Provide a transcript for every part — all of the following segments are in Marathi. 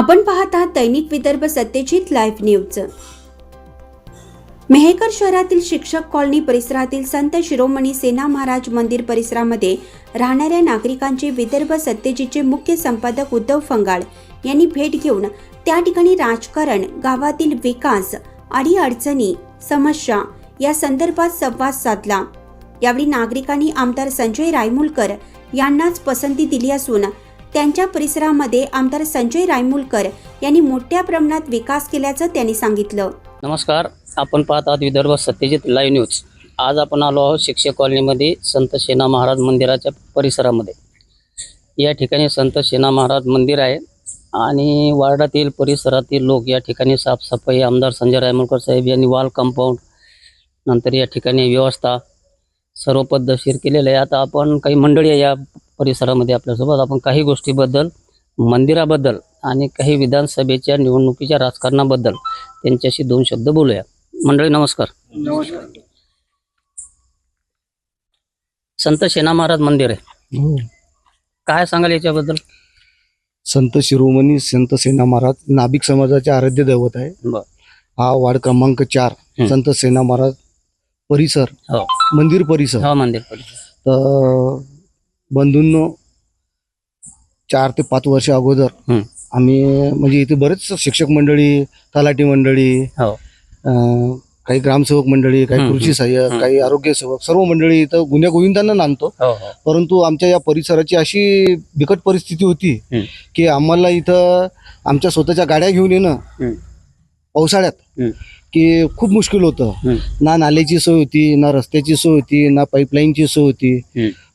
आपण पाहत आहात दैनिक विदर्भ सत्यजित लाईव्ह न्यूज. मेहेकर शहरातील शिक्षक कॉलनी परिसरातील संत शिरोमणी सेना महाराज मंदिर परिसरामध्ये राहणाऱ्या नागरिकांचे विदर्भ सत्यजितचे मुख्य संपादक उद्धव फंगाळ यांनी भेट घेऊन त्या ठिकाणी राजकारण गावातील विकास अडीअडचणी समस्या या संदर्भात संवाद साधला. यावेळी नागरिकांनी आमदार संजय रायमुलकर यांनाच पसंती दिली असून त्यांच्या परिसरामध्ये आमदार संजय रायमुलकर यांनी मोठ्या प्रमाणात विकास केल्याचं त्यांनी सांगितलं. नमस्कार आपण पाहत आहात विदर्भ सत्यजित लाईव्ह न्यूज. आज आपण आलो आहोत शिक्षक कॉलनीमध्ये संत सेना महाराज मंदिराच्या परिसरामध्ये. या ठिकाणी संत सेना महाराज मंदिर आहे आणि वार्डातील परिसरातील लोक या ठिकाणी साफसफाई आमदार संजय रायमुलकर साहेब यांनी वॉल कंपाऊंड नंतर या ठिकाणी व्यवस्था सर्व पद्धतशीर केलेलं आहे. आता आपण काही मंडळी या परिसरामध्ये आपल्यासोबत. आपण काही गोष्टीबद्दल मंदिराबद्दल आणि काही विधानसभेच्या निवडणुकीच्या राजकारणाबद्दल त्यांच्याशी दोन शब्द बोलूया. मंडळी नमस्कार. नमस्कार. संत सेना महाराज मंदिर आहे. हो. काय सांगाल याच्याबद्दल? संत शिरोमणी संत सेना महाराज नाभिक समाजाचे आराध्य दैवत आहे. बर. हा वार्ड क्रमांक चार हं. संत सेना महाराज परिसर हो. मंदिर परिसर. हा मंदिर परिसर. तर बंधूंनो चार ते पाच वर्ष अगोदर. आम्ही म्हणजे इथे बरेच शिक्षक मंडळी तलाठी मंडळी हो अं, काही ग्रामसेवक मंडळी काही कृषी. सहाय्यक. काही आरोग्य सेवक सर्व मंडळी इथं गुन्ह्या गोविंदांना नांदतो हो हो परंतु आमच्या या परिसराची अशी बिकट परिस्थिती होती. की आम्हाला इथं आमच्या स्वतःच्या गाड्या घेऊन येणं. पावसाळ्यात. की खूप मुश्किल होतं. ना नाल्याची सोय होती ना रस्त्याची सोय होती ना पाईपलाईनची सोय होती.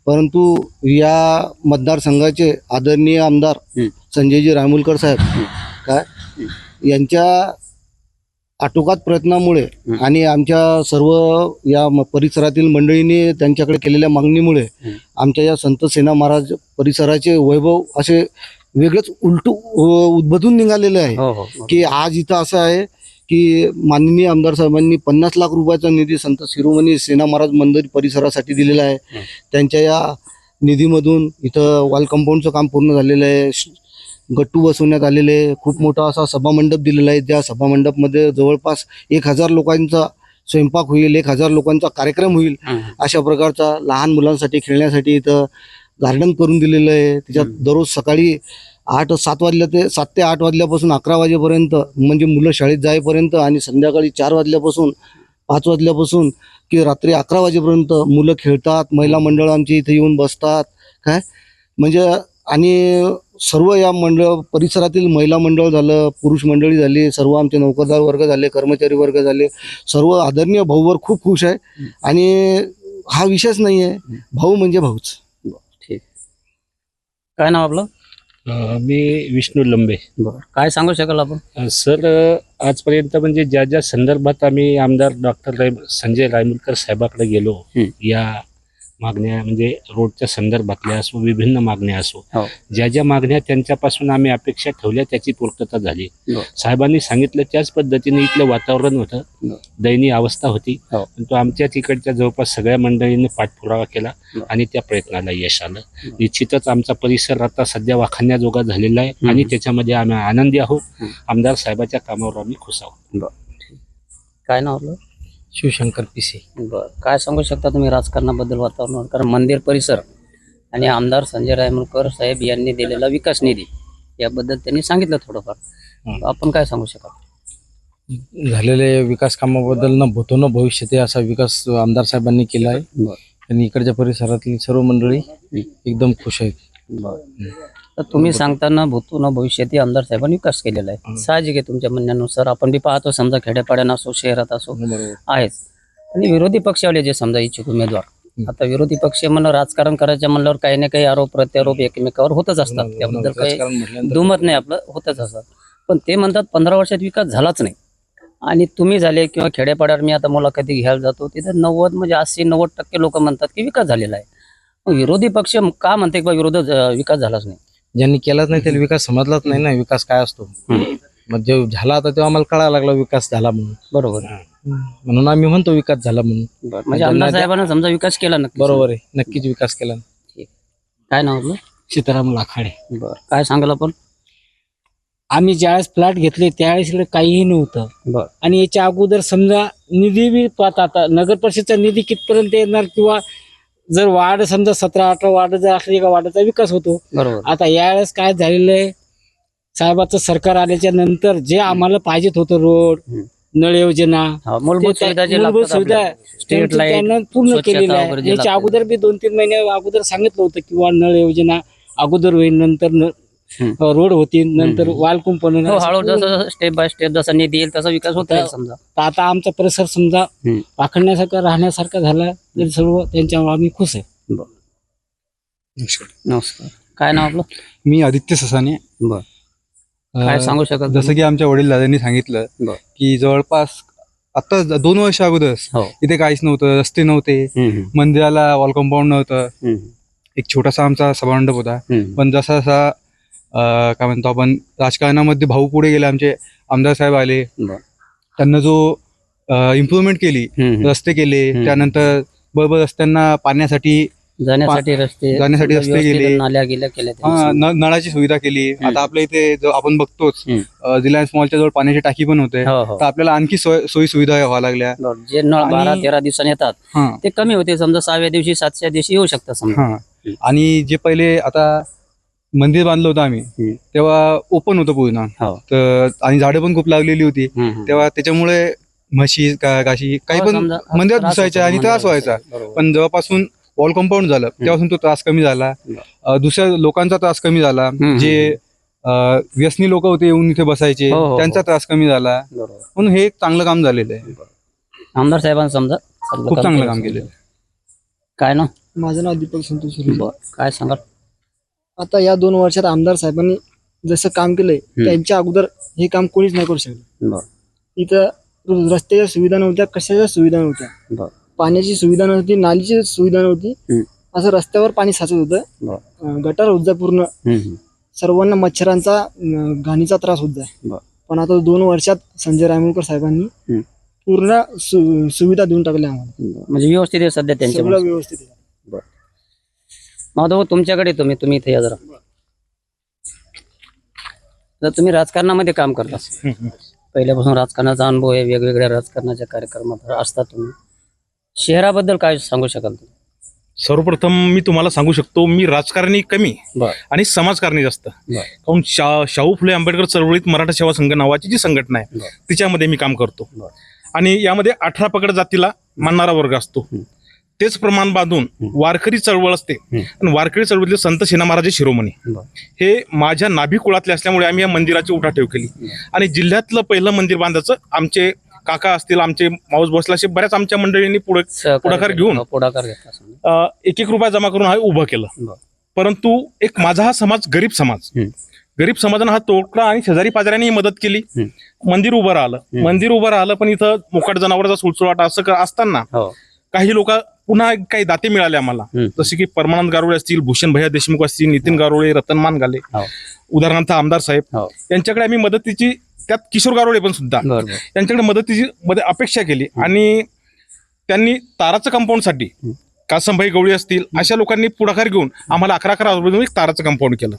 परंतु या मतदारसंघाचे आदरणीय आमदार हं. संजयजी रायमुलकर साहेब काय यांच्या आटोकात प्रयत्नामुळे हं. आणि आमच्या सर्व या परिसरातील मंडळींनी त्यांच्याकडे केलेल्या मागणीमुळे हं. आमच्या या संत सेना महाराज परिसराचे वैभव असे वेगळेच उलटू उ- उद्भटून निघालेले आहे हो हो की आज इथं असं आहे की माननीय आमदार साहेबांनी पन्नास लाख रुपयाचा निधी संत शिरोमणी सेना महाराज मंदिर परिसरासाठी दिलेला आहे. त्यांच्या या निधीमधून इथं वॉल कंपाऊंडचं काम पूर्ण झालेलं आहे गट्टू बसवण्यात आलेले आहे खूप मोठा असा सभामंडप दिलेला आहे त्या सभामंडपमध्ये जवळपास एक हजार लोकांचा स्वयंपाक होईल एक हजार लोकांचा कार्यक्रम होईल. अशा प्रकारचा लहान मुलांसाठी खेळण्यासाठी इथं गार्डन करून दिलेलं आहे त्याच्यात. दररोज सकाळी आठ सात वाजल्या ते सात ते आठ वाजल्यापासून अकरा वाजेपर्यंत म्हणजे मुलं शाळेत जाईपर्यंत आणि संध्याकाळी चार वाजल्यापासून पाच वाजल्यापासून की रात्री अकरा वाजेपर्यंत मुलं खेळतात महिला मंडळ आमची इथे येऊन बसतात काय? म्हणजे आणि सर्व या मंडळ परिसरातील महिला मंडळ झालं पुरुष मंडळी झाली सर्व आमचे नोकरदार वर्ग झाले कर्मचारी वर्ग झाले सर्व आदरणीय भाऊवर खूप खुश आहे. आणि हा विषयच नाही आहे भाऊ म्हणजे भाऊच. ठीक. काय नाव आपलं? मी विष्णू लंबे. बरं. काय सांगू शकाल आपण? सर आजपर्यंत म्हणजे ज्या ज्या संदर्भात आम्ही आमदार डॉक्टर राय संजय रायमुलकर साहेबाकडे गेलो. या मागण्या म्हणजे रोडच्या संदर्भातल्या असो विभिन्न मागण्या असो हो. ज्या ज्या मागण्या त्यांच्यापासून आम्ही अपेक्षा ठेवल्या त्याची पूर्तता झाली. साहेबांनी सांगितलं त्याच पद्धतीने इथलं वातावरण होतं. दयनीय अवस्था होती हो. परंतु आमच्या तिकडच्या जवळपास सगळ्या मंडळींनी पाठपुरावा केला. आणि त्या प्रयत्नाला यश आलं. निश्चितच आमचा परिसर आता सध्या वाखाणण्याजोगा झालेला आहे हं. आणि त्याच्यामध्ये आम्ही आनंदी आहोत हं. आमदार साहेबाच्या कामावर आम्ही खुश आहोत काय नाव शिवशंकर पिसे. बरं. काय सांगू शकता तुम्ही राजकारणाबद्दल वातावरणावर? कारण मंदिर परिसर आणि आमदार संजय रायमुलकर साहेब यांनी दिलेला विकास निधी याबद्दल त्यांनी सांगितलं थोडंफार. आपण काय सांगू शकाल? झालेले विकास कामाबद्दल न भूतो न भविष्य ते असा विकास आमदार साहेबांनी केला आहे. आणि इकडच्या परिसरातली सर्व मंडळी एकदम खुश आहेत. बरं. तर तुम्ही सांगताना भूतो न भविष्यात आमदार साहेबांनी विकास केलेला आहे. साहजिक आहे तुमच्या म्हणण्यानुसार. आपण बी पाहतो समजा खेड्यापाड्यानं असो शहरात असो. आहेच. आणि विरोधी पक्षवाले जे समजा इच्छुक उमेदवार. आता विरोधी पक्ष म्हणलं राजकारण करायचं म्हणल्यावर काही ना काही आरोप प्रत्यारोप एकमेकावर होतच असतात. त्याबद्दल काही दुमत नाही आपलं होतच असतात. पण ते म्हणतात पंधरा वर्षात विकास झालाच नाही. आणि तुम्ही झाले किंवा खेड्यापाड्यावर मी आता मुलाखती घ्यायला जातो तिथे नव्वद म्हणजे अस्सी नव्वद टक्के लोक म्हणतात की विकास झालेला आहे. विरोधी पक्ष का म्हणते की बा विरोध विकास झालाच नाही? ज्यांनी केलाच नाही त्याला विकास समजलाच नाही ना विकास काय असतो? मग जे झाला आता तेव्हा आम्हाला कळायला लागला विकास झाला म्हणून. बरोबर. म्हणून आम्ही म्हणतो विकास झाला म्हणून. म्हणजे आमदार साहेबांना समजा विकास केला नक्की बरोबर आहे. नक्कीच विकास केला. काय नाव आपलं? सीताराम लाखाडे. बरं काय सांगाल आपण? आम्ही ज्यावेळेस फ्लॅट घेतले त्यावेळेस इकडे काहीही नव्हतं. बर. आणि याच्या अगोदर समजा निधी बी पाहता आता नगर परिषदचा निधी कितपर्यंत येणार किंवा जर वार्ड समजा सतरा अठरा वार्ड जर असली का वार्डाचा विकास होतो बरोबर आता यावेळेस काय झालेलं आहे साहेबाचं सरकार आल्याच्यानंतर जे आम्हाला पाहिजेत होतं रोड. नळ योजना हा, मूलभूत ते त्या- सुविधा जे मूलभूत लागतात सुविधा आपल्याला. स्ट्रीट त्यांचं लाइट त्यानं पूर्ण स्वच्छता केलेलं वगैरे आहे याच्या लागतं. अगोदर बी दोन तीन महिने अगोदर सांगितलं होतं किंवा नळ योजना अगोदर होईल नंतर न-. रोड होतील नंतर. वाल कुंपण हो हळू जसं स्टेप बाय स्टेप जसा निधी येईल तसा विकास होत राहील समजा. आता आमचा परिसर समजा हम्म. वाखडण्यासारखा राहण्यासारखा झाला तरी सर्व त्यांच्यावर आम्ही खुश आहे. नमस्कार. काय नाव आपलं? मी आदित्य ससाने. बर. काय सांगू शकाल जसं की आमच्या वडील दादांनी सांगितलं. की जवळपास आता ज- दोन वर्ष अगोदर हो. इथे काहीच नव्हतं रस्ते नव्हते मंदिराला वॉल कंपाऊंड नव्हतं. एक छोटासा आमचा सभामंडप होता. पण जसा जसा काय म्हणतो आपण राजकारणामध्ये भाऊ पुढे गेले आमचे आमदार साहेब आले. त्यांना जो इम्प्रुव्हमेंट केली. रस्ते केले. त्यानंतर बरोबर रस्त्यांना पाण्यासाठी जाण्यासाठी रस्ते जाण्यासाठी रस्ते गेले. नाल्या गेल्या नळाची सुविधा केली. आता आपल्या इथे जो आपण बघतोच. रिलायन्स मॉलच्या जवळ पाण्याची टाकी पण होते हो हो तर आपल्याला आणखी सोय सोयी सुविधा व्हावं लागल्या. जे नळ बारा तेरा दिवसांनी येतात ते कमी होते समजा सहाव्या दिवशी सातव्या दिवशी येऊ शकतात समजा आणि जे पहिले आता मंदिर बांधलं होतं आम्ही हम्म. तेव्हा ओपन होतं पूर्ण हो तर आणि झाडं पण खूप लागलेली होती हम्म, हम्म. तेव्हा त्याच्यामुळे म्हशी का गाशी काही हो, पण समजा मंदिरात त्रास घुसायच्या होतो, आणि मंदिरात त्रास व्हायचा बरोबर. पण जेव्हापासून वॉल कंपाऊंड झालं तेव्हापासून तो त्रास कमी झाला बरं. अं, दुसऱ्या लोकांचा त्रास कमी झाला हम्म, जे अं, व्यसनी लोक होते येऊन इथे बसायचे हो, हो, हो. त्यांचा त्रास कमी झाला बरोबर. म्हणून हे एक चांगलं काम झालेलं आहे आमदार साहेबांनी समजा खूप चांगलं काम. केलेलं काय ना माझं नाव दीपक संतोष. बर काय सांगाल आता या दोन वर्षात आमदार साहेबांनी जसं काम केलंय त्यांच्या अगोदर हे काम कोणीच नाही करू शकलं. इथं रस्त्याच्या सुविधा नव्हत्या कशाच्या सुविधा नव्हत्या. पाण्याची सुविधा नव्हती नालीची सुविधा नव्हती. असं रस्त्यावर पाणी साचत होतं. गटार होत पूर्ण. सर्वांना मच्छरांचा घाणीचा त्रास होत जाय. पण आता दोन वर्षात संजय रायमुलकर साहेबांनी. पूर्ण सुविधा देऊन टाकल्या आम्हाला. म्हणजे व्यवस्थित आहे सध्या त्यांच्या सगळं व्यवस्थित आहे. माधव तुमच्याकडे तुम्ही तुम्ही इथे या जरा. तर तुम्ही राजकारणामध्ये काम करता पहिल्यापासून राजकारणाचा अनुभव आहे वेगवेगळ्या राजकारणाच्या कार्यक्रमात असतात तुम्ही. शहराबद्दल काय सांगू शकाल तुम्ही? सर्वप्रथम मी तुम्हाला सांगू शकतो मी राजकारणी कमी आणि समाजकारणी जास्त. शा शाहू फुले आंबेडकर चळवळीत मराठा सेवा संघ नावाची जी संघटना आहे. तिच्यामध्ये मी काम करतो. आणि यामध्ये अठरा पकड जातीला मानणारा वर्ग असतो. तेच प्रमाण बांधून वारकरी चळवळ असते. आणि वारकरी चळवळीतले संत सेना महाराज शिरोमणी हे माझ्या नाभी कुळातले असल्यामुळे आम्ही या मंदिराची उठाठेव केली. आणि जिल्ह्यातलं पहिलं मंदिर बांधायचं आमचे काका असतील आमचे माऊस बसला असे बऱ्याच आमच्या मंडळींनी पुढे पुढाकार. घेऊन हो, पुढाकार घेतला समजा. अ, एक एक रुपया जमा करून हा उभं केलं. परंतु एक माझा हा समाज गरीब समाज. गरीब समाजानं हा तोडला आणि शेजारी पाजाऱ्यांनी मदत केली. मंदिर उभं राहिलं. मंदिर उभं राहिलं पण इथं मोकाट जनावरांचा सुळसुळाट असं असताना हो. काही लोक पुन्हा काही दाते मिळाले आम्हाला. जसे की परमानंद गारोळे असतील भूषण भैया देशमुख असतील नितीन गारोळे रतन मानगाले हो. उदाहरणार्थ आमदार साहेब हो. यांच्याकडे आम्ही मदतीची त्यात किशोर गारोळे पण सुद्धा. बर बर यांच्याकडे मदतीची मध्ये अपेक्षा केली आणि त्यांनी ताराचं कंपाऊंडसाठी कासमभाई गवळी असतील अशा लोकांनी पुढाकार घेऊन आम्हाला अकरा अकरा एक ताराचं कंपाऊंड केलं.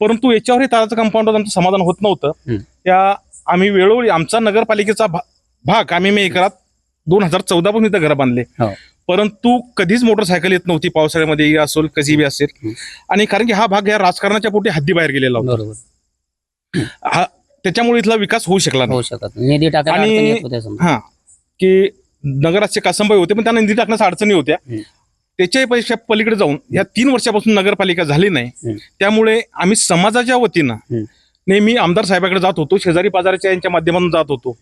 परंतु याच्यावर हे ताराचं कंपाऊंड आमचं समाधान होत नव्हतं. त्या आम्ही वेळोवेळी आमचा नगरपालिकेचा भाग आम्ही मे एकरात दोन हजार चौदा पासून इथं घरं बांधले. हो. परंतु कधीच मोटरसायकल येत नव्हती पावसाळ्यामध्ये असेल कधी बी असेल. आणि कारण की हा भाग या राजकारणाच्या पोटी हद्दीबाहेर गेलेला होता. बरोबर. हा त्याच्यामुळे इथला विकास होऊ शकला नाही. होऊ शकत नाही. निधी टाकायला आणि- अडचणी येत होत्या समजा. हा की नगराचे कासंबाई होते पण त्यांना निधी टाकण्यास अडचणी होत्या. हम्म. त्याच्याही पेक्षा पलीकडे जाऊन या तीन वर्षापासून नगरपालिका झाली नाही. त्यामुळे आम्ही समाजाच्या वतीनं हम्म. नेहमी आमदार साहेबाकडे जात होतो शेजारी पाजाराच्या यांच्या माध्यमातून जात होतो.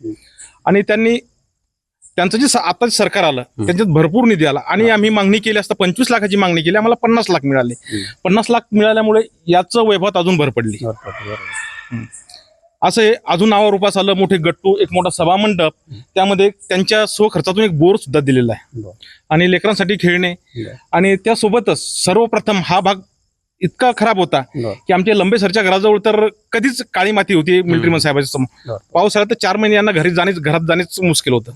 आणि त्यांनी त्यांचं जे आता सरकार आलं त्यांच्यात भरपूर निधी आला. आणि आम्ही मागणी केली असता पंचवीस लाखाची मागणी केली आम्हाला पन्नास लाख मिळाले. पन्नास लाख मिळाल्यामुळे याचं वैभवात अजून भर पडली. असं हे अजून नावा रूपास आलं मोठे गट्टू एक मोठा सभा मंडप. त्यामध्ये त्यांच्या स्वखर्चातून एक बोर सुद्धा दिलेला आहे. आणि लेकरांसाठी खेळणे. आणि त्यासोबतच सर्वप्रथम हा भाग इतका खराब होता. की आमच्या लंबे सरच्या घराजवळ तर कधीच काळी माती होती मिलिटरी साहेबाच्या समोर. बरं. पावसाळ्यात तर चार महिने यांना घरी जाणेच घरात जाणेच मुश्किल होतं.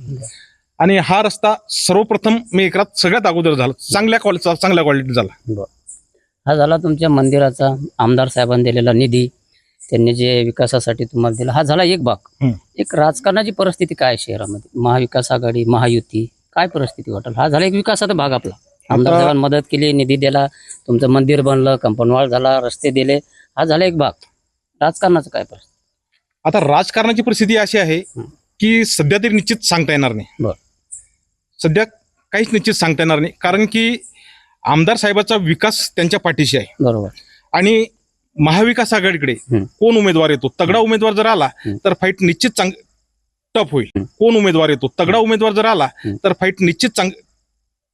आणि हा रस्ता सर्वप्रथम मी एकरात सगळ्यात अगोदर झाला. चांगल्या क्वालिटीचा चांगल्या क्वालिटी झाला. हा झाला तुमच्या मंदिराचा आमदार साहेबांनी दिलेला निधी. त्यांनी जे विकासासाठी तुम्हाला दिला हा झाला एक भाग. एक राजकारणाची परिस्थिती काय शहरामध्ये? महाविकास आघाडी महायुती काय परिस्थिती वाटेल? हा झाला एक विकासाचा भाग आपला. आमदार साहेबांनी मदत केली निधी दिला तुमचं मंदिर बनलं कंपाऊंड वॉल झाला रस्ते दिले हा झाला एक भाग. राजकारणाचं काय परिस्थिती? आता राजकारणाची परिस्थिती अशी आहे. की सध्या तरी निश्चित सांगता येणार नाही. बर. सध्या काहीच निश्चित सांगता येणार नाही. कारण की आमदार साहेबाचा विकास त्यांच्या पाठीशी आहे. बरोबर. आणि महाविकास आघाडीकडे. कोण उमेदवार येतो? तगडा उमेदवार जर आला. तर फाईट निश्चित चांग टफ होईल. कोण उमेदवार येतो? तगडा उमेदवार जर आला. तर फाईट निश्चित चांग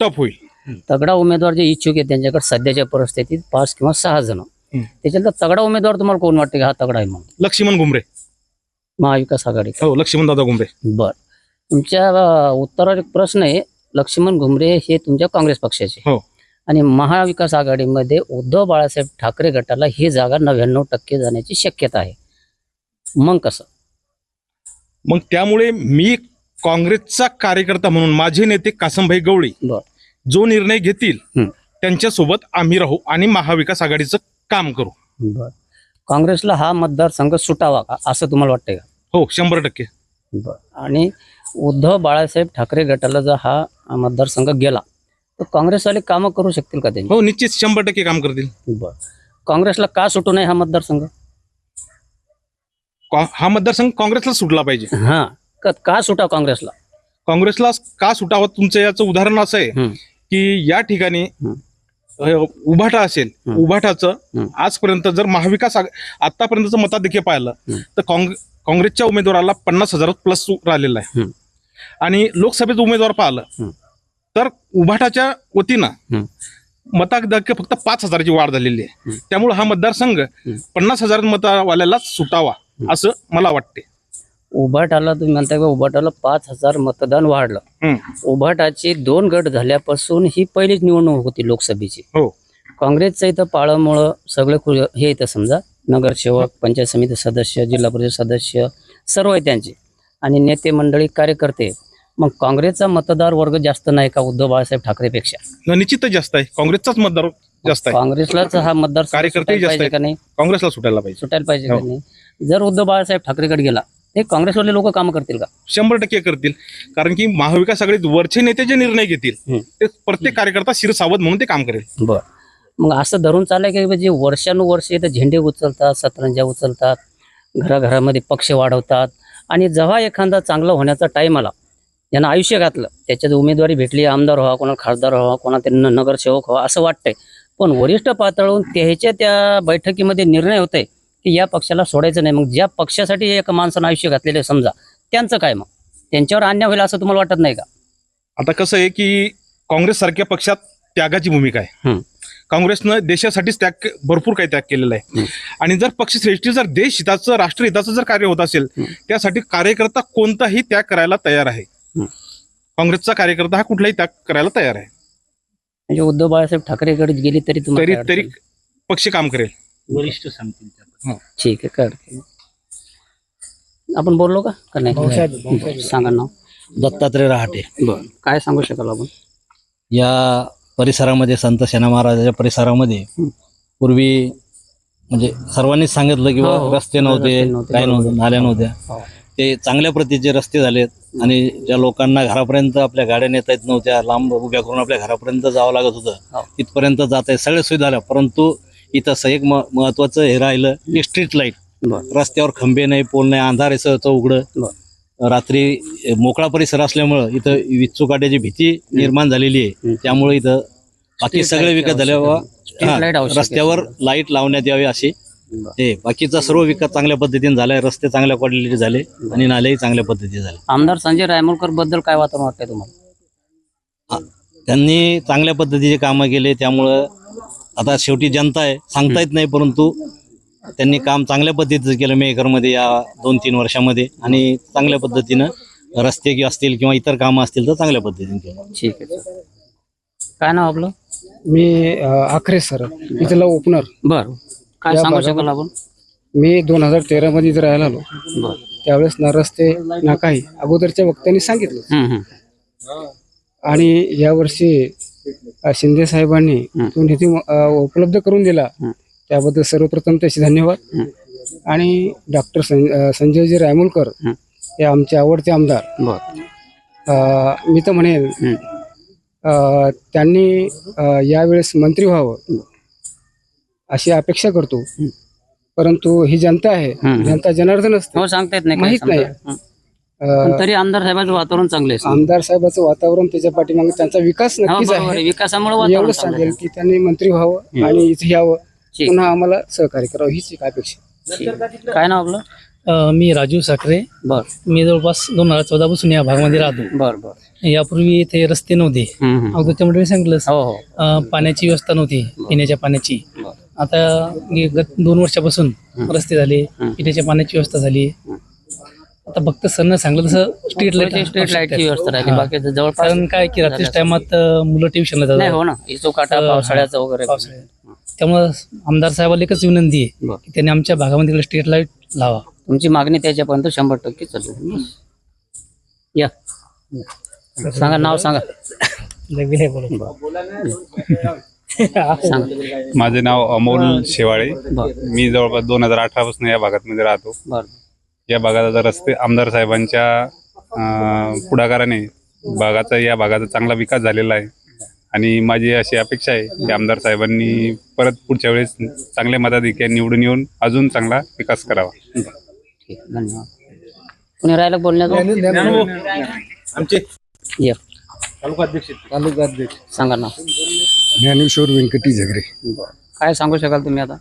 टफ होईल. तगडा उमेदवार जे इच्छुक आहेत त्यांच्याकडे सध्याच्या परिस्थितीत पाच किंवा सहा जण. त्याच्यातला तगडा उमेदवार तुम्हाला कोण वाटते का हा तगडा आहे म्हणून लक्ष्मण घुमरे. महाविकास आघाडी हो लक्ष्मण दादा घुमरे. बर. तुमच्या उत्तरावर एक प्रश्न आहे लक्ष्मण घुमरे हे तुमच्या काँग्रेस पक्षाचे. हो. आणि महाविकास आघाडीमध्ये उद्धव बाळासाहेब ठाकरे गटाला ही जागा नव्याण्णव टक्के जाण्याची शक्यता आहे. मग कसं? मग त्यामुळे मी काँग्रेसचा कार्यकर्ता म्हणून माझे नेते कासमभाई गवळी बर. जो निर्णय घेतील हं. त्यांच्यासोबत आम्ही राहू आणि महाविकास आघाडीचं काम करू. बर. काँग्रेसला हा मतदारसंघ सुटावा का? असं तुम्हाला वाटतंय का? हो शंभर टक्के. बर. आणि उद्धव बाळासाहेब ठाकरे गटाला जर हा मतदारसंघ गेला तर काँग्रेसवाले कामं करू शकतील का त्यांनी हो निश्चित शंभर टक्के काम करतील बर काँग्रेसला का सुटू नये हा मतदारसंघ का- हा मतदारसंघ काँग्रेसला सुटला पाहिजे हा क- का सुटा काँग्रेसला काँग्रेसला का सुटावं तुमचं याचं उदाहरण असं आहे. की या ठिकाणी. अ, उभाटा असेल. उभाटाचं. आजपर्यंत जर महाविकास आघ- आतापर्यंतचं मताधिक्य पाहिलं. तर काँग- काँग्रेसच्या उमेदवाराला पन्नास हजार प्लस राहिलेला आहे. आणि लोकसभेचं उमेदवार पाहिलं. तर उभाटाच्या वतीनं. मताधिक्य फक्त पाच हजाराची वाढ झालेली आहे हं. त्यामुळे हा मतदारसंघ पन्नास हजार मतावाल्यालाच सुटावा. असं मला वाटते उभाटाला तुम्ही म्हणताय का उभाटाला पाच हजार मतदान वाढलं. उभाटाचे दोन गट झाल्यापासून ही पहिलीच निवडणूक होती लोकसभेची हो. काँग्रेसचं इथं पाळमुळं सगळे खु- हे इथं समजा नगरसेवक पंचायत समिती सदस्य जिल्हा परिषद सदस्य सर्व आहे त्यांचे आणि नेते मंडळी कार्यकर्ते मग काँग्रेसचा मतदार वर्ग जास्त नाही का उद्धव बाळासाहेब ठाकरेपेक्षा? न- निश्चितच जास्त आहे. काँग्रेसचाच मतदार जास्त आहे. काँग्रेसलाच हा मतदार कार्यकर्तेही जास्त पाहिजे. का नाही? काँग्रेसला सुटायला पाहिजे. सुटायला पाहिजे हो. का नाही? जर उद्धव बाळासाहेब ठाकरेकडे गेला ते काँग्रेसवाले लोक कामं करतील का? शंभर टक्के करतील. कारण की महाविकास आघाडीत वरचे नेते जे निर्णय घेतील. ते प्रत्येक कार्यकर्ता शिरसावध म्हणून ते काम करेल. बर. मग असं धरून चाललंय की म्हणजे वर्षानुवर्ष इथं झेंडे उचलतात सतरंजा उचलतात घराघरामध्ये पक्ष वाढवतात आणि जेव्हा एखादा चांगला होण्याचा टाईम आला ज्यांना आयुष्य घातलं त्याच्यात उमेदवारी भेटली आमदार व्हा कोणाला खासदार व्हा कोणा ते न- नगरसेवक व्हा असं वाटतंय. पण वरिष्ठ पातळीवरून त्याच्या त्या बैठकीमध्ये निर्णय होतंय की या पक्षाला सोडायचं नाही. मग ज्या पक्षासाठी एका माणसानं आयुष्य घातलेलं समजा त्यांचं काय मग? त्यांच्यावर अन्याय होईल असं तुम्हाला वाटत नाही का? आता कसं आहे की काँग्रेस सारख्या पक्षात त्यागाची भूमिका आहे. काँग्रेसनं देशासाठीच त्याग भरपूर काही त्याग केलेला आहे. हं. आणि जर पक्षश्रेष्ठी जर देश हिताचं राष्ट्रहिताचं जर कार्य होत असेल हं. त्यासाठी कार्यकर्ता कोणताही त्याग करायला तयार आहे. हं. काँग्रेसचा कार्यकर्ता हा कुठलाही त्याग करायला तयार आहे. म्हणजे उद्धव बाळासाहेब ठाकरेकडे गेली तरी तरी तरी? पक्ष काम करेल. वरिष्ठ सांगतील त्या. ठीक आहे कर. आपण बोललो का? का नाही? सांगा ना. दत्तात्रय रहाटे. बर काय सांगू शकाल आपण? या परिसरामध्ये संत सेना महाराजाच्या परिसरामध्ये. पूर्वी म्हणजे सर्वांनीच सांगितलं की हो, बा हो. रस्ते नव्हते नव्हते, काय. नव्हतं नाल्या. नव्हत्या हो. ते चांगल्या प्रतीचे रस्ते झालेत आणि ज्या लोकांना घरापर्यंत आपल्या गाड्या नेता येत नव्हत्या लांब उभ्या करून आपल्या घरापर्यंत जावं लागत हो. होतं तिथपर्यंत जात आहे सगळ्या सुविधा झाल्या परंतु इथं एक म- महत्वाचं हे राहिलं की स्ट्रीट लाइट बर रस्त्यावर खंबे नाही पोल नाही अंधार आहे सगळं उघडं रात्री मोकळा परिसर असल्यामुळं इथं वीज चुकाट्याची भीती निर्माण झालेली हं. आहे त्यामुळे इथं बाकी सगळे विकत झाले हा. रस्त्यावर लाइट लावण्यात यावी अशी. ते बाकीचा सर्व विकास चांगल्या पद्धतीने झालाय. रस्ते चांगल्या क्वालिटी झाले आणि नालेही चांगल्या पद्धतीने झाले. आमदार संजय रायमोलकरबद्दल काय वातावरण वाटतंय तुम्हाला? त्यांनी चांगल्या पद्धतीचे कामं केले. त्यामुळं आता शेवटी जनता आहे. सांगता येत नाही परंतु त्यांनी काम चांगल्या पद्धतीचं केलं मेकरमध्ये या दोन तीन वर्षामध्ये आणि चांगल्या पद्धतीनं रस्ते कि- असतील किंवा इतर कामं असतील तर चांगल्या पद्धतीने केलं. ठीक आहे. काय नाव आपलं? मी आखरे सर इथला ओपनर. बर. काय या सांगू शकाल आपण? मी दोन हजार तेरा मध्ये इथे राहायला आलो. बर. त्यावेळेस ना रस्ते ना काही. अगोदरच्या वक्त्यांनी सांगितलं. हम्म, हम्म. आणि यावर्षी अ, शिंदे साहेबांनी. तो निधी अ, उपलब्ध करून दिला. त्याबद्दल सर्वप्रथम त्याचे धन्यवाद. आणि डॉक्टर संजयजी रायमुलकर हं. आमचे आवडते आमदार अ, मी तर म्हणेन. अ, त्यांनी अ, यावेळेस मंत्री व्हावं अशी अपेक्षा करतो परंतु ही जनता आहे. जनता जनार्दन असते हो सांगता येत नाही काय माहीत नाही. समजा. हं. अ, पण तरी आमदार साहेबांचं वातावरण चांगले आहे आमदार साहेबाचं वातावरण त्याच्या पाठीमागे त्यांचा विकास हो, नक्कीच आहे. विकासामुळे वातावरण एवढंच चांगलं सांगेल. की त्यांनी मंत्री व्हावं. आणि इथे यावं. पुन्हा आम्हाला सहकार्य करावं हीच एक अपेक्षा. काय नाव आपलं? अ, मी राजू साखरे. बर. मी जवळपास दोन हजार चौदा पासून या भागामध्ये राहतो. बर बर. यापूर्वी इथे रस्ते नव्हते. हं, हं. अगोदरच्या मंडळी सांगितलं हो हो. अ, पाण्याची व्यवस्था नव्हती पिण्याच्या पाण्याची. बर. आता गे- गत दोन वर्षापासून रस्ते झाले. पिण्याच्या पाण्याची व्यवस्था झाली. आता फक्त सरनं सांगलं तसं स्ट्रीट लाइट स्ट्रीट लाईटची व्यवस्था राहिली. बाकी जवळपास कारण काय की रात्रीच्या टायमात मुलं ट्युशनला नाही जातात. हो ना. इचो काटा पावसाळ्याचं वगैरे. पावसाळ्यात. त्यामुळं आमदार साहेबाला एकच विनंती आहे बर. की त्यांनी आमच्या भागामध्ये स्ट्रीट लाइट लावा. तुमची मागणी त्याच्यापर्यंत शंभर टक्के चालू या. सांगा नाव सांगा. सांगा. माझे नाव अमोल शेवाळे. बर. मी जवळपास दोन हजार अठरा पासून या भागात मध्ये राहतो. बर. या भागात आता रस्ते आमदार साहेबांच्या अं, पुढाकाराने भागाचा या भागाचा चांगला विकास झालेला आहे. आणि माझी अशी अपेक्षा आहे की आमदार साहेबांनी परत पुढच्या वेळेस चांगल्या मताधिक्या निवडून येऊन अजून चांगला विकास करावा. ठीक धन्यवाद. कुणी राहिलं बोलण्याचं आमचे या. तालुकाध्यक्ष तालुकाध्यक्ष सांगा ना. ज्ञानेश्वर व्यंकटी झगरे. काय सांगू शकाल तुम्ही आता?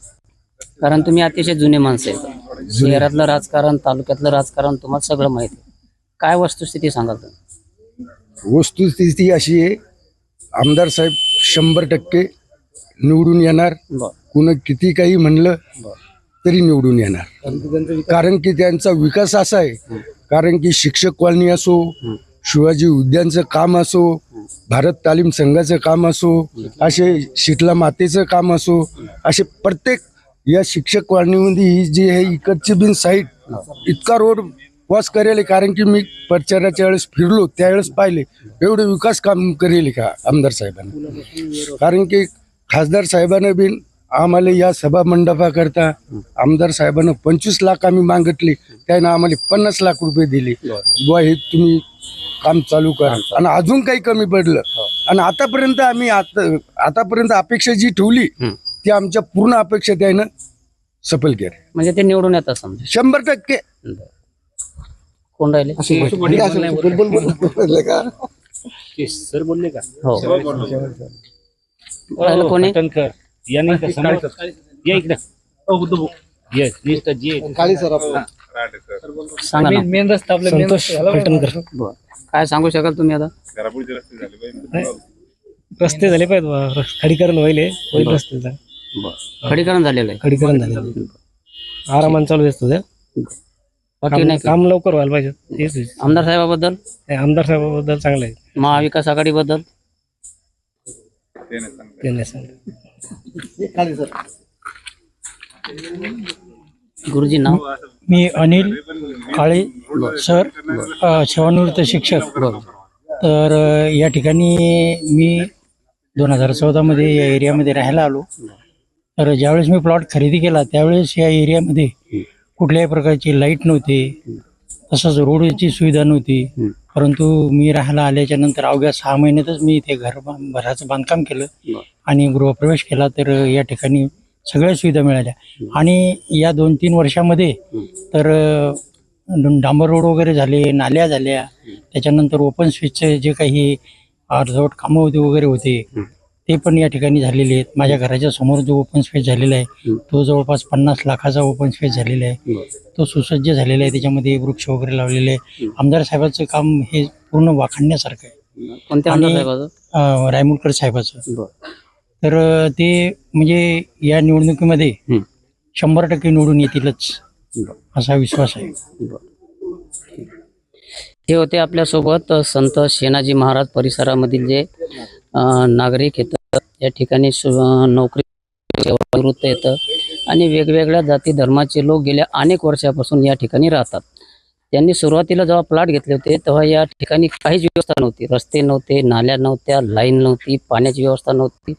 कारण तुम्ही अतिशय जुने माणसं आहेत. शहरातलं राजकारण तालुक्यातलं राजकारण तुम्हाला सगळं माहिती काय वस्तुस्थिती सांगाल तुम्ही? वस्तुस्थिती अशी आहे आमदार साहेब शंभर टक्के निवडून येणार. कुणा किती काही म्हणलं तरी निवडून येणार. कारण की त्यांचा विकास असा आहे. कारण की शिक्षक कॉलनी असो शिवाजी उद्यानचं काम असो भारत तालीम संघाचं काम असो असे शीतला मातेचं काम असो असे प्रत्येक या शिक्षक कॉलनीमध्ये ही जी आहे इकडची बिन साईड इतका रोड वॉश करेल कारण की मी प्रचाराच्या वेळेस फिरलो त्यावेळेस पाहिले. एवढे विकास काम करेल का आमदार साहेबांना? कारण की खासदार साहेबांना बिन आम्हाला या सभा मंडपाकरता आमदार साहेबांना पंचवीस लाख आम्ही मागितले त्यानं आम्हाला पन्नास लाख रुपये दिले. बुवा हे तुम्ही काम चालू करा. आणि अजून काही कमी पडलं. आणि आतापर्यंत आम्ही आता आतापर्यंत अपेक्षा जी ठेवली हं. ती आमच्या पूर्ण अपेक्षा त्यानं सफल केल्या म्हणजे ते निवडून येतात समजा. शंभर टक्के. कोण राहिले? सर बोलले का? हो. राहिलं कोणी? पाटणकर यांनी का समोर या इकडे. ये लिस्ट जी काळी सर आपण सांगा ना. मेन रस्ता आपला संतोष. फलटणकर. काय सांगू शकाल तुम्ही आता? रस्ते झाले पाहिजे खडीकरण होईल हे. होईल रस्ते. खडीकरण झालेलं आहे. खडीकरण झाले आरामाने चालू असतो ते. बाकी काम नाही का? काम लवकर व्हायला पाहिजे. हेच आहे. आमदार साहेबाबद्दल? हे आमदार साहेबाबद्दल चांगलं आहे. महाविकास आघाडीबद्दल? ते नाही सांगत. गुरुजी नाव? मी अनिल काळे सर अ, सेवानिवृत्त शिक्षक. तर अ, या ठिकाणी मी दोन हजार चौदामध्ये या एरियामध्ये राहायला आलो. तर ज्यावेळेस मी प्लॉट खरेदी केला त्यावेळेस या एरियामध्ये कुठल्याही प्रकारची लाइट नव्हती. तसंच रोडची सुविधा नव्हती. परंतु मी राहायला आल्याच्यानंतर अवघ्या सहा महिन्यातच मी इथे घर घराचं बांधकाम केलं. आणि गृहप्रवेश केला तर या ठिकाणी सगळ्या सुविधा मिळाल्या. आणि या दोन तीन वर्षामध्ये तर डांबर रोड वगैरे झाले नाल्या झाल्या. त्याच्यानंतर ओपन स्पेसचे जे काही अर्धवट कामं होते वगैरे होते. ते पण या ठिकाणी झालेले आहेत. माझ्या घराच्या समोर जो ओपन स्पेस झालेला आहे तो जवळपास पन्नास लाखाचा ओपन स्पेस झालेला आहे. तो सुसज्ज झालेला आहे. त्याच्यामध्ये वृक्ष वगैरे लावलेले आहे. आमदार साहेबांचं काम हे पूर्ण वाखाणण्यासारखं आहे. कोणत्या आमदार आणि- साहेबाचं? अ, रायमुलकर साहेबाचं. तर ते म्हणजे या निवडणुकीमध्ये. शंभर टक्के निवडून येतीलच असा विश्वास आहे. हे होते आपल्यासोबत संत शेनाजी महाराज परिसरामधील जे नागरिक येतात या ठिकाणी नोकरी वृत्त येतं. आणि वेगवेगळ्या जाती धर्माचे लोक गेल्या अनेक वर्षापासून या ठिकाणी राहतात. त्यांनी सुरुवातीला जेव्हा प्लॉट घेतले होते तेव्हा या ठिकाणी काहीच व्यवस्था नव्हती. रस्ते नव्हते नाल्या नव्हत्या लाईन नव्हती पाण्याची व्यवस्था नव्हती.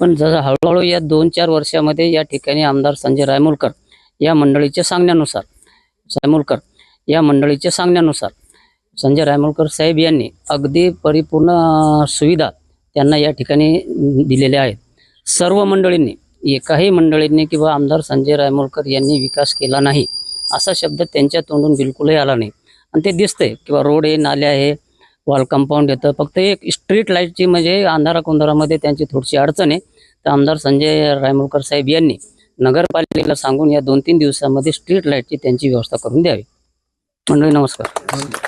पण जसं हळूहळू या दोन चार वर्षामध्ये या ठिकाणी आमदार संजय रायमुलकर या मंडळीच्या सांगण्यानुसार रायमुलकर या मंडळीच्या सांगण्यानुसार संजय रायमुलकर साहेब यांनी अगदी परिपूर्ण सुविधा त्यांना या ठिकाणी दिलेल्या आहेत. सर्व मंडळींनी एकाही मंडळींनी किंवा आमदार संजय रायमोलकर यांनी विकास केला नाही असा शब्द त्यांच्या तोंडून बिलकुलही आला नाही. आणि ते दिसतंय किंवा रोड आहे नाले आहे वॉल कंपाऊंड येतं फक्त एक स्ट्रीट लाईटची म्हणजे अंधारा कोंधारामध्ये त्यांची थोडीशी अडचण आहे. तर आमदार संजय रायमोलकर साहेब यांनी नगरपालिकेला सांगून या दोन तीन दिवसामध्ये स्ट्रीट लाईटची त्यांची व्यवस्था करून द्यावी. मंडळी नमस्कार.